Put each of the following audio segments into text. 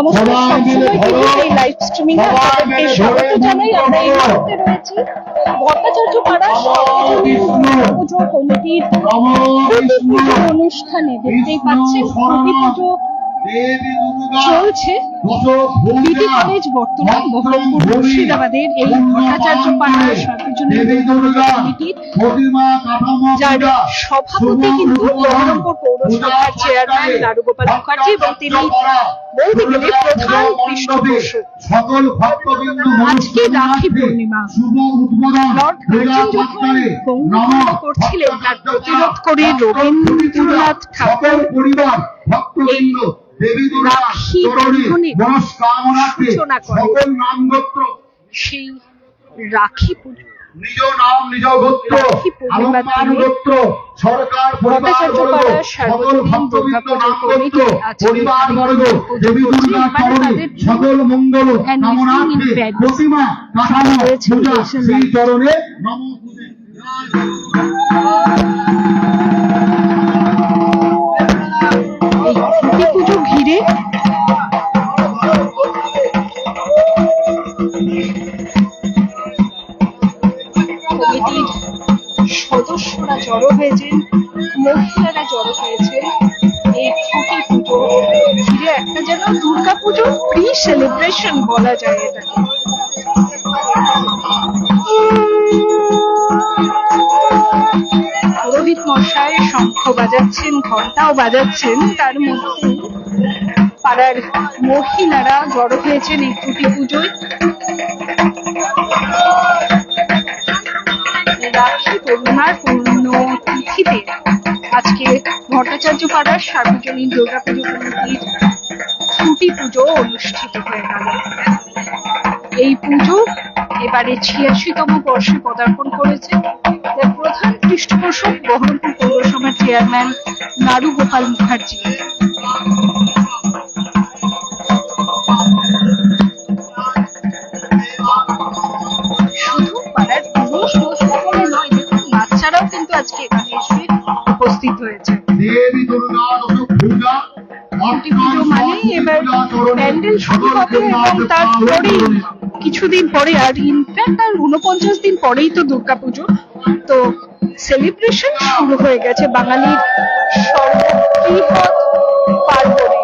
নমস্কার। সবসময় টিভির এই লাইভ স্ট্রিমিং এ আপনাদেরকে স্বাগত জানাই আমরা এই মুহূর্তে রয়েছি। ভট্টাচার্য পাড়ার পুজো কমিটির অনুষ্ঠানে দেখতেই পাচ্ছেন পুজো চলছে বিটি কলেজ বর্তমান বহরমপুর মুর্শিদাবাদের এই ভট্টাচার্য পাড়ার সর্বজনীন যার সভাপতি কিন্তু বহরমপুর পৌরসভার চেয়ারম্যান লালুগোপাল মুখার্জি এবং তিনি বলতে গেলে প্রধান পৃষ্ঠপোষক আজকে রাখি পূর্ণিমা লর্ড কার্জন যখন গঙ্গোত্র করছিলেন তার প্রতিরোধ করে রবীন্দ্রনাথ ঠাকুর পরিবার ভক্তবৃন্দ দেবী মনস্কামনাতে সকল নাম গোত্র সেই রাখি পুজো নিজ নাম নিজ গোত্র আলম্বান গোত্র সরকার পরিবার বর্গ সকল ভক্তবৃন্দ নাম গোত্র পরিবার বর্গ দেবী দুর্গা চরণে সকল মঙ্গল কামনার্থে. প্রতিমা কাঠামো পূজা life. চরণে নমো বলা যায় এটাকে। পুরোহিত মশাই শঙ্খ বাজাচ্ছেন ঘন্টাও বাজাচ্ছেন, তার মধ্যে পাড়ার মহিলারা জড়ো হয়েছেন এই খুঁটি পুজোয়। রাখি পূর্ণিমার পূর্ণ তিথিতে আজকে ভট্টাচার্য পাড়ার সার্বজনীন দুর্গা পুজো কমিটির খুঁটি পুজো অনুষ্ঠিত হয়ে গেল। এই পুজো এবারে ছিয়াশিতম বর্ষে পদার্পণ করেছে। প্রধান পৃষ্ঠপোষক বহরমপুর পৌরসভার চেয়ারম্যান নারু গোপাল মুখার্জি। খুঁটি পুজো এবার প্যান্ডেল শুরু হবে এবং তারপরেই কিছুদিন পরে আর ইনফ্যাক্ট আর উনপঞ্চাশ দিন পরেই তো দুর্গা পুজো তো সেলিব্রেশন শুরু হয়ে গেছে বাঙালির সর্ববৃহৎ পার্বণে।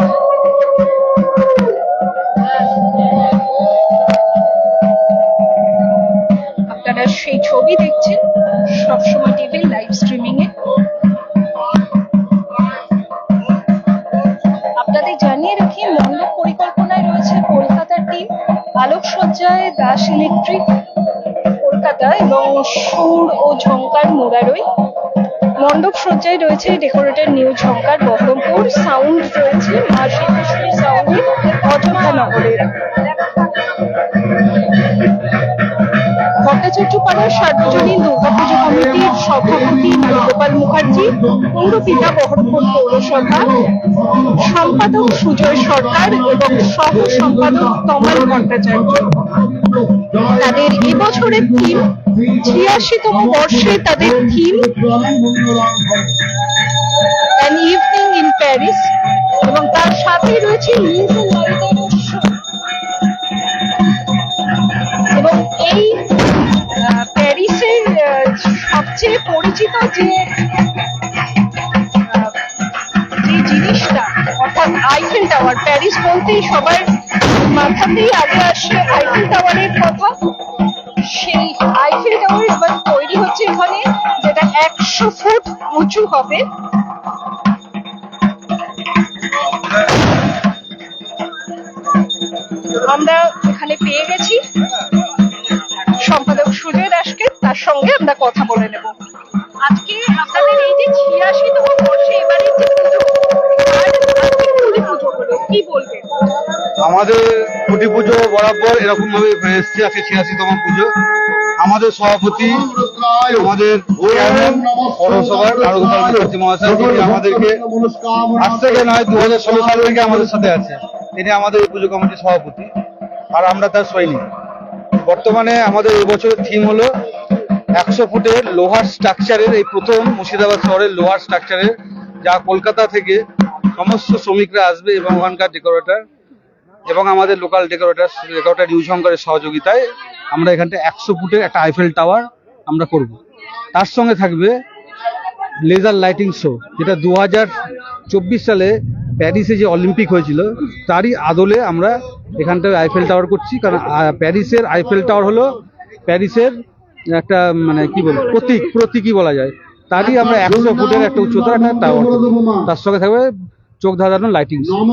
আপনারা সেই ছবি দেখছেন সবসময় টিভির লাইভ স্ট্রিমিং আলোকসজ্জায় দাস ইলেকট্রিক কলকাতা এবং সুর ও ঝঙ্কার মোরারই। মণ্ডপ সজ্জায় রয়েছে decorator new Jhankar Berhampore. Sound রয়েছে মা সিদ্ধেশ্বরী সাউন্ডের অযোধ্যা নগরের ভট্টাচার্যপাড়ার সার্বজনীন দুর্গাপুজো কমিটির সভাপতি গোপাল মুখার্জি পৌরপিতা বহরমপুর পৌরসভা, সম্পাদক সুজয় সরকার এবং সহ সম্পাদক তমাল ভট্টাচার্য। তাদের এবছরের থিম ছিয়াশিতম বর্ষে তাদের theme an evening in Paris এবং তার সাথে রয়েছে এবং এই প্যারিসের সবচেয়ে পরিচিত যে যে জিনিসটা, অর্থাৎ আইফেল টাওয়ার প্যারিস বলতেই সবার মাথাতেই আগে আসে আইফেল টাওয়ারের এখানে যেটা একশো ফুট উঁচু হবে। আমরা এখানে পেয়ে গেছি সম্পাদক সুজয় দাসকে, তার সঙ্গে আমরা কথা বলে নেব। আজকে আপনাদের এই যে ছিয়াশিতম বর্ষে এবারে যে পুজো কি বলবেন? আমাদের কুটি পুজো বরাবর এরকম ভাবে এসছে আজকে ছিয়াশিতম পুজো। আমাদের সভাপতি, আমাদের আমাদেরকে আজ থেকে নয় দু হাজার ষোলো সাল থেকে আমাদের সাথে আছে। তিনি আমাদের এই পুজো কমিটির সভাপতি, আর আমরা তার সৈনিক। বর্তমানে আমাদের এবছরের থিম হলো একশো ফুটের লোহার স্ট্রাকচারের এই প্রথম মুর্শিদাবাদ শহরের লোহার স্ট্রাকচারের যা কলকাতা থেকে সমস্ত শ্রমিকরা আসবে এবং ওখানকার ডেকোরেটর এবং আমাদের লোকাল ডেকোরেটার ডেকোরেটার নিউ শঙ্করের সহযোগিতায় আমরা এখানটা একশো ফুটের একটা আইফেল টাওয়ার আমরা করব। তার সঙ্গে থাকবে লেজার লাইটিং শো যেটা দু সালে প্যারিসে যে অলিম্পিক হয়েছিল, তারই আদলে আমরা এখানটায় আইফেল টাওয়ার করছি। কারণ প্যারিসের আইফেল টাওয়ার হলো প্যারিসের একটা মানে কি বলব প্রতীক প্রতীকই বলা যায়। তারই আমরা একশো ফুটের একটা উচ্চতার একটা টাওয়ার তার সঙ্গে থাকবে চোখ ধাঁধানো লাইটিং শো নম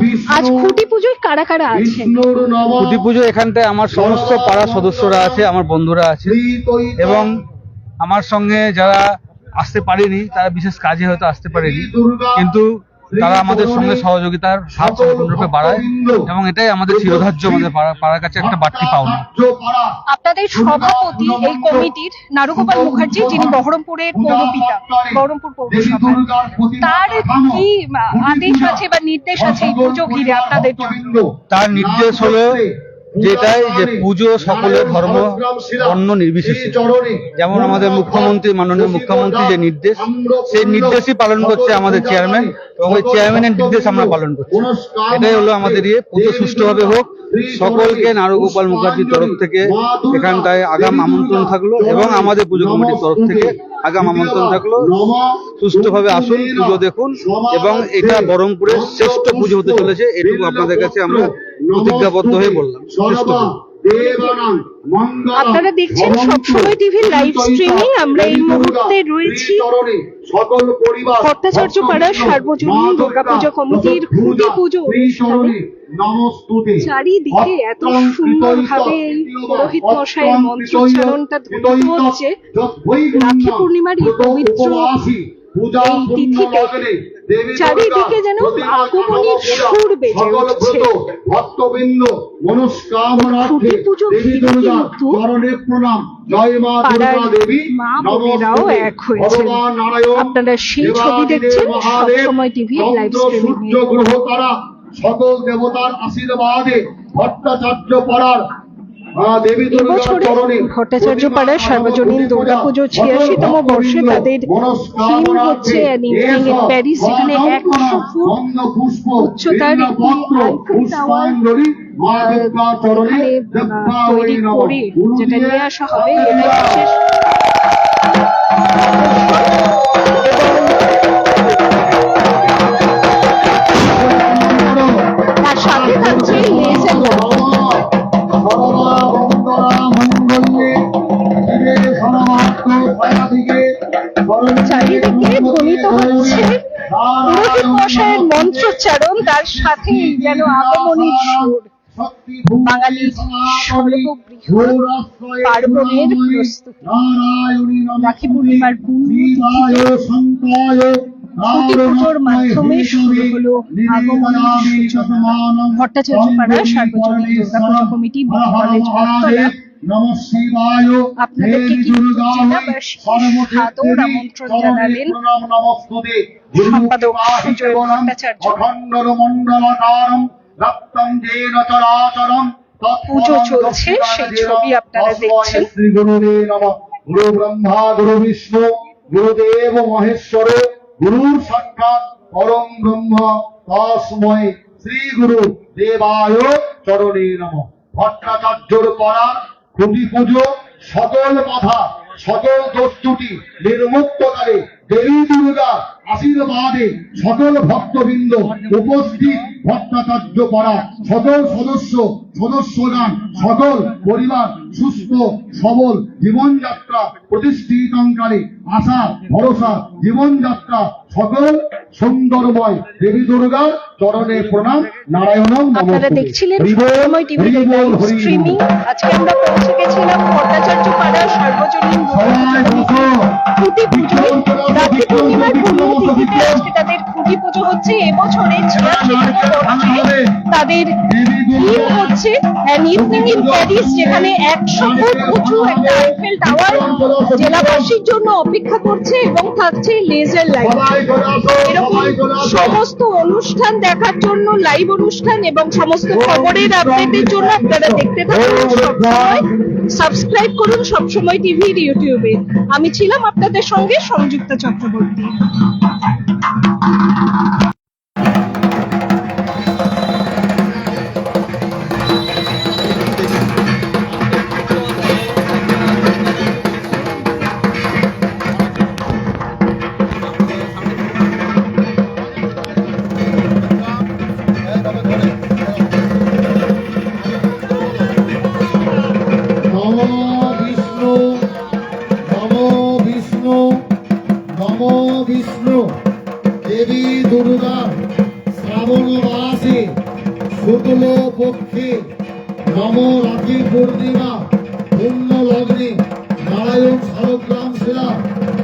বিষ্ণু আজ খুঁটি পুজোয় কারা কারা আছে? খুঁটি পুজো এখানটায় আমার সমস্ত পাড়া সদস্যরা আছে আমার বন্ধুরা আছে। এবং আমার সঙ্গে যারা আসতে পারেনি তারা বিশেষ কাজে হয়তো আসতে পারেনি। কিন্তু তারা আমাদের সঙ্গে সহযোগিতার হাত সম্পূর্ণরূপে বাড়ায় এবং এটাই আমাদের চিরধার্য আমাদের পাড়ার কাছে একটা বাড়তি পাওনা। আপনাদের সভাপতি এই কমিটির নারুগোপাল মুখার্জি যিনি বহরমপুরের পৌরপিতা বহরমপুর তার কি আদেশ আছে বা নির্দেশ আছে এই পুজো ঘিরে আপনাদের তার নির্দেশ হলো যেটাই যে পুজো সকলে ধর্ম অন্য নির্বিশেষে। যেমন আমাদের মুখ্যমন্ত্রী মাননীয় মুখ্যমন্ত্রী যে নির্দেশ সেই নির্দেশই পালন করছে আমাদের চেয়ারম্যান এবং ওই চেয়ারম্যানের নির্দেশ আমরা পালন করছি। এটাই হলো আমাদের ইয়ে। পুজো সুষ্ঠুভাবে হোক সকলকে নারুগোপাল মুখার্জির তরফ থেকে এখানটায় আগাম আমন্ত্রণ থাকল এবং আমাদের পুজো কমিটির তরফ থেকে আগাম আমন্ত্রণ থাকল। সুষ্ঠুভাবে আসুন পুজো দেখুন এবং এটা বহরমপুরের শ্রেষ্ঠ পুজো হতে চলেছে এটুকু আপনাদের কাছে আমরা প্রতিজ্ঞাবদ্ধ হয়ে বললাম। আপনারা দেখছেন সবসময় টিভির লাইভ স্ট্রিমিং আমরা এই মুহূর্তে রয়েছি ভট্টাচার্য পাড়ার সার্বজনীন দুর্গাপুজো কমিটির খুঁটি পুজো চারিদিকে এত সুন্দরভাবে এই পুরোহিত মশাইয়ের মন্ত্রোচ্চারণটা ধ্বনিত হচ্ছে। রাখি পূর্ণিমার এই পবিত্র চারিদিকে যেন আগমনীর সুর বেজে উঠছে। ভক্তবৃন্দ মনস্কামনার্থে দেবী দুর্গা চরণে প্রণাম। জয় মা দুর্গা দেবী। মা এক হয়েছেন। আপনারা সেই ছবি দেখছেন? সবসময় টিভির লাইভ সূর্য গ্রহ তারা সকল দেবতার আশীর্বাদে ভট্টাচার্য পাড়ার ভট্টাচার্য পাড়ার সার্বজনীন দুর্গাপুজো ছিয়াশিতম বর্ষে তাদের থিম হচ্ছে in যেখানে একশো ফুট উচ্চতার এখানে তৈরি করে যেটা নিয়ে আসা হবে এটাই বিশেষ চারিদিকে ধ্বনিত হচ্ছে। পুরোহিত মন্ত্রোচ্চারণ, তার সাথেই যেন সুর। বাঙালির পার্বণের রাখি পূর্ণিমার মাধ্যমে শুরু হলো ভট্টাচার্য পাড়ার সার্বজনীন দুর্গাপুজো কমিটি কলেজ নম শিবায়। অখণ্ডর মণ্ডলাকারম রক্তম জেন চরাচরম পুজো চলছে, সেই ছবি আপনারা দেখছেন। শ্রী গুরুদেব নম। গুরু ব্রহ্মা গুরু বিষ্ণু গুরুদেব মহেশ্বর গুরুর সাক্ষাৎ পরম ব্রহ্ম তস্ময় শ্রী গুরু দেবায় চরণে নম। ভট্টাচার্যর করা খুঁটি পুজো, সকল বাধা, সকল দোষ ত্রুটি নির্মুক্তকারে দেবী দুর্গা আশীর্বাদে সকল ভক্তবৃন্দ উপস্থিত ভট্টাচার্য পাড়া সকল সদস্য সদস্যগান সকল পরিবার সুস্থ, সবল জীবনযাত্রা প্রতিষ্ঠিতকারী আশা, ভরসা, জীবনযাত্রা সকল সুন্দরময় দেবী দুর্গা চরণে প্রণাম নারায়ণম আপনারা দেখছিলেন সময় বল। স্ট্রিমিং। আজকে আমরা পৌঁছে গেছিলাম ভট্টাচার্য পাড়ার সার্বজনীন। খুঁটি পুজো রাখি পূর্ণিমার পুণ্যতিথিতে আজকে তাদের খুঁটি পুজো হচ্ছে। এবছরে ছিয়াশিতম বর্ষে তাদের থিম হচ্ছে ইভিনিং প্যারিস যেখানে একশো ফুট উঁচু একটা আইফেল টাওয়ার জেলাবাসীর জন্য অপেক্ষা করছে এবং থাকছে লেজার লাইট এরকম। সমস্ত অনুষ্ঠান দেখার জন্য লাইভ অনুষ্ঠান এবং সমস্ত খবরের আপডেটের জন্য আপনারা দেখতে থাকুন সবসময়। সাবস্ক্রাইব করুন সবসময় টিভির ইউটিউবে আমি ছিলাম আপনাদের সঙ্গে সংযুক্তা চক্রবর্তী। পূর্ণিমা পূর্ণ লগ্নে, নারায়ণ শালগ্রাম শিলা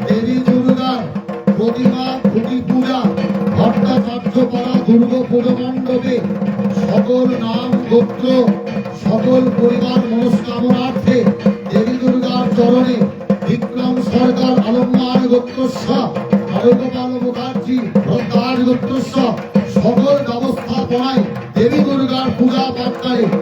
দেবী দুর্গার প্রতিমা, খুঁটি পূজা, ভট্টাচার্য পাড়া, দুর্গ পুজো মণ্ডপে। সকল নাম, গোত্র, সকল পরিবার মনস্কামনার্থে দেবী দুর্গার চরণে বিক্রম সরকার আলম্বার গোত্রস্ব আরোগ্যপাল মুখার্জি প্রত্যার গোত্রস্ব সকল ব্যবস্থাপনায় দেবী দুর্গার পূজা মুক্ত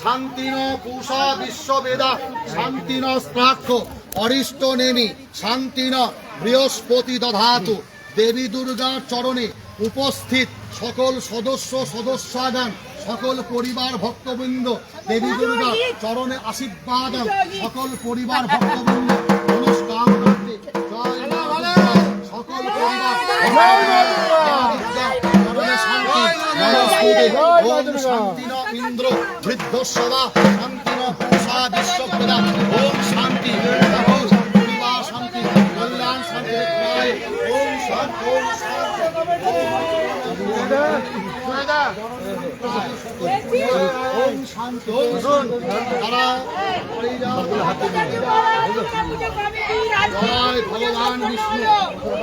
শান্তিন পূষা বিশ্ববেদা, শান্তিন স্প্রাক্ষ, অরিষ্ট নেমি, শান্তিন বৃহস্পতি দধাতু, দেবী দুর্গার চরণে উপস্থিত সকল সদস্য সদস্যগণ সকল পরিবার ভক্তবৃন্দ, দেবী দুর্গার চরণে আশীর্বাদ, সকল পরিবার ভক্তবৃন্দ দুর্গা। সকল পরিবার ওম ইন্দ্র বৃদ্ধস্ববা শান্তিন পূষা বিশ্বপ্রদা ওম শান্তি শান্তি কল্যাণ শান্তি রক্ষায় ওম শান্তি ওম শান্তি ওম শান্তি ওম শান্তি জয় ভগবান বিষ্ণু